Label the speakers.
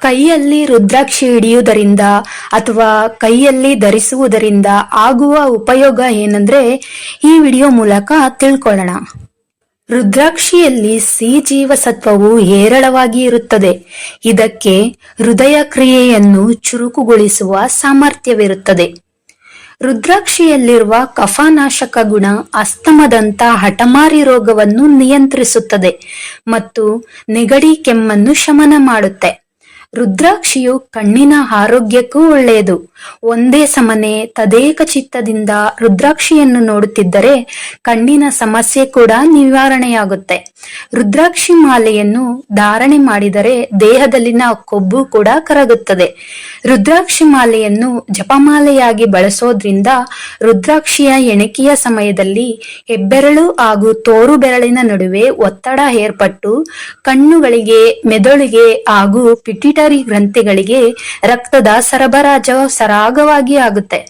Speaker 1: ಕೈಯಲ್ಲಿ ರುದ್ರಾಕ್ಷಿ ಹಿಡಿಯುವುದರಿಂದ ಅಥವಾ ಕೈಯಲ್ಲಿ ಧರಿಸುವುದರಿಂದ ಆಗುವ ಉಪಯೋಗ ಏನಂದ್ರೆ ಈ ವಿಡಿಯೋ ಮೂಲಕ ತಿಳ್ಕೊಳ್ಳೋಣ. ರುದ್ರಾಕ್ಷಿಯಲ್ಲಿ ಸಿ ಜೀವಸತ್ವವು ಹೇರಳವಾಗಿ ಇರುತ್ತದೆ. ಇದಕ್ಕೆ ಹೃದಯ ಕ್ರಿಯೆಯನ್ನು ಚುರುಕುಗೊಳಿಸುವ ಸಾಮರ್ಥ್ಯವಿರುತ್ತದೆ. ರುದ್ರಾಕ್ಷಿಯಲ್ಲಿರುವ ಕಫನಾಶಕ ಗುಣ ಅಸ್ತಮದಂತ ಹಠಮಾರಿ ರೋಗವನ್ನು ನಿಯಂತ್ರಿಸುತ್ತದೆ ಮತ್ತು ನೆಗಡಿ ಕೆಮ್ಮನ್ನು ಶಮನ ಮಾಡುತ್ತೆ. ರುದ್ರಾಕ್ಷಿಯು ಕಣ್ಣಿನ ಆರೋಗ್ಯಕ್ಕೂ ಒಳ್ಳೆಯದು. ಒಂದೇ ಸಮನೆ ತದೇಕ ಚಿತ್ತದಿಂದ ರುದ್ರಾಕ್ಷಿಯನ್ನು ನೋಡುತ್ತಿದ್ದರೆ ಕಣ್ಣಿನ ಸಮಸ್ಯೆ ಕೂಡ ನಿವಾರಣೆಯಾಗುತ್ತೆ. ರುದ್ರಾಕ್ಷಿ ಮಾಲೆಯನ್ನು ಧಾರಣೆ ಮಾಡಿದರೆ ದೇಹದಲ್ಲಿನ ಕೊಬ್ಬು ಕೂಡ ಕರಗುತ್ತದೆ. ರುದ್ರಾಕ್ಷಿ ಮಾಲೆಯನ್ನು ಜಪಮಾಲೆಯಾಗಿ ಬಳಸೋದ್ರಿಂದ ರುದ್ರಾಕ್ಷಿಯ ಎಣಿಕೆಯ ಸಮಯದಲ್ಲಿ ಹೆಬ್ಬೆರಳು ಹಾಗೂ ತೋರು ಬೆರಳಿನ ನಡುವೆ ಒತ್ತಡ ಏರ್ಪಟ್ಟು ಕಣ್ಣುಗಳಿಗೆ, ಮೆದುಳಿಗೆ ಹಾಗೂ ಪಿಟ್ಯುಟರಿ ಗ್ರಂಥಿಗಳಿಗೆ ರಕ್ತದ ಸರಬರಾಜು ಸರಾಗವಾಗಿ ಆಗುತ್ತೆ.